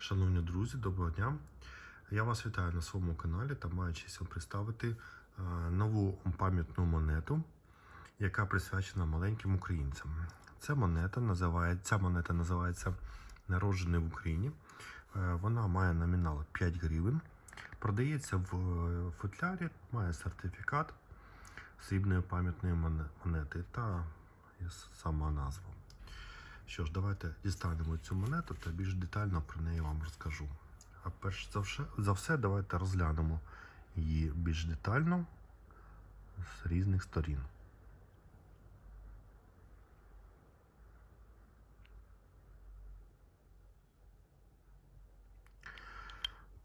Шановні друзі, доброго дня. Я вас вітаю на своєму каналі та маю честь вам представити е, нову пам'ятну монету, яка присвячена маленьким українцям. Ця монета називається, ця монета називається Народжений в Україні. Е, Вона має номінал 5 гривень. Продається в е, футлярі, має сертифікат срібної пам'ятної монети та сама назва. Що ж, давайте дістанемо цю монету та більш детально про неї вам розкажу. А перш за все, за все давайте розглянемо її більш детально з різних сторін.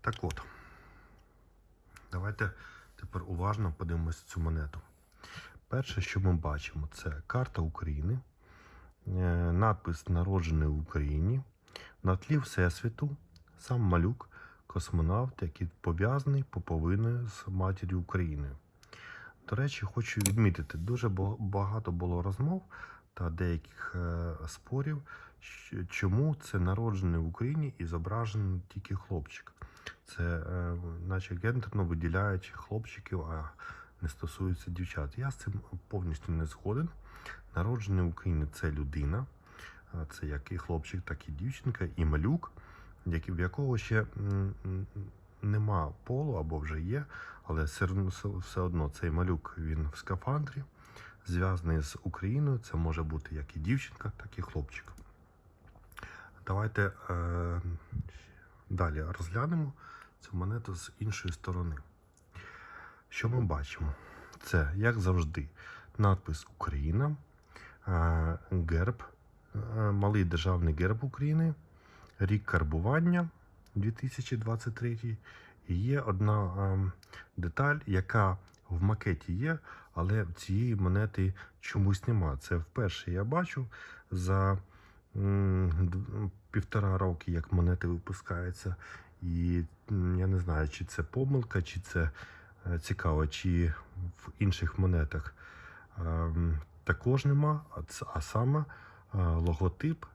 Так от, давайте тепер уважно подивимося цю монету. Перше, що ми бачимо, це карта України, надпис Народжений в Україні, на тлі Всесвіту, сам малюк, космонавт, який пов'язаний поповиною з матір'ю Україною. До речі, хочу відмітити, дуже багато було розмов та деяких е, спорів, чому це народжений в Україні і зображений тільки хлопчик. Це е, наче гендерно виділяють хлопчиків, а не стосується дівчат. Я з цим повністю не згоден. Народжений в Україні це людина, це як і хлопчик, так і дівчинка, і малюк, в якого ще нема полу або вже є, але все одно цей малюк він в скафандрі, зв'язаний з Україною. Це може бути як і дівчинка, так і хлопчик. Давайте е, далі розглянемо цю монету з іншої сторони. Що ми бачимо? Це, як завжди, надпис Україна, е, герб, е, малий державний герб України, рік карбування 2023. І є одна е, деталь, яка в макеті є, але цієї монети чомусь нема. Це вперше я бачу за півтора роки, як монети випускаються. І я не знаю, чи це помилка, чи це цікаво, чи в інших монетах ем, також нема, а, саме е, логотип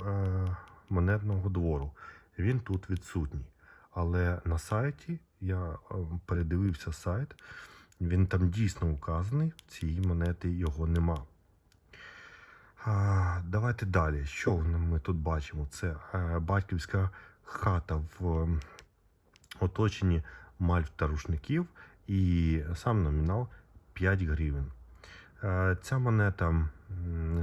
е, монетного двору. Він тут відсутній. Але на сайті я е, передивився сайт, він там дійсно указаний, цієї монети його нема. Давайте далі. Що ми тут бачимо? Це е, батьківська хата в ем, оточенні мальв та рушників і сам номінал 5 гривень. Е, Ця монета,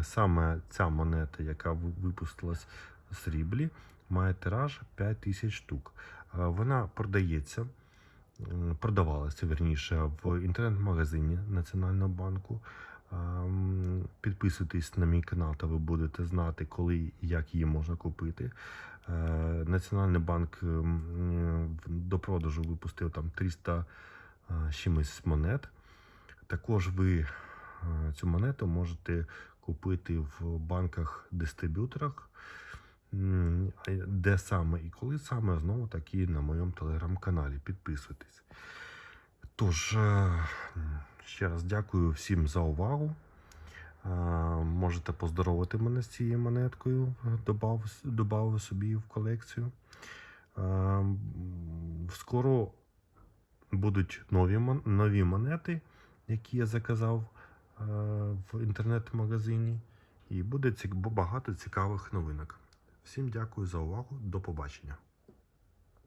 саме ця монета, яка випустилась в сріблі, має тираж 5 тисяч штук. Е, Вона продається, продавалася верніше в інтернет-магазині Національного банку. Ем, Підписуйтесь на мій канал, та ви будете знати, коли і як її можна купити. Е, Національний банк до продажу випустив там 300 е, з чимось монет. Також ви е, цю монету можете купити в банках-дистриб'юторах. Де саме і коли саме, знову таки на моєму телеграм-каналі. Підписуйтесь. Тож, е, ще раз дякую всім за увагу. Е, Можете поздоровити мене з цією монеткою, добавив собі в колекцію. Е, Скоро будуть нові, нові монети, які я заказав е, в інтернет-магазині. І буде багато цікавих новинок. Всім дякую за увагу. До побачення.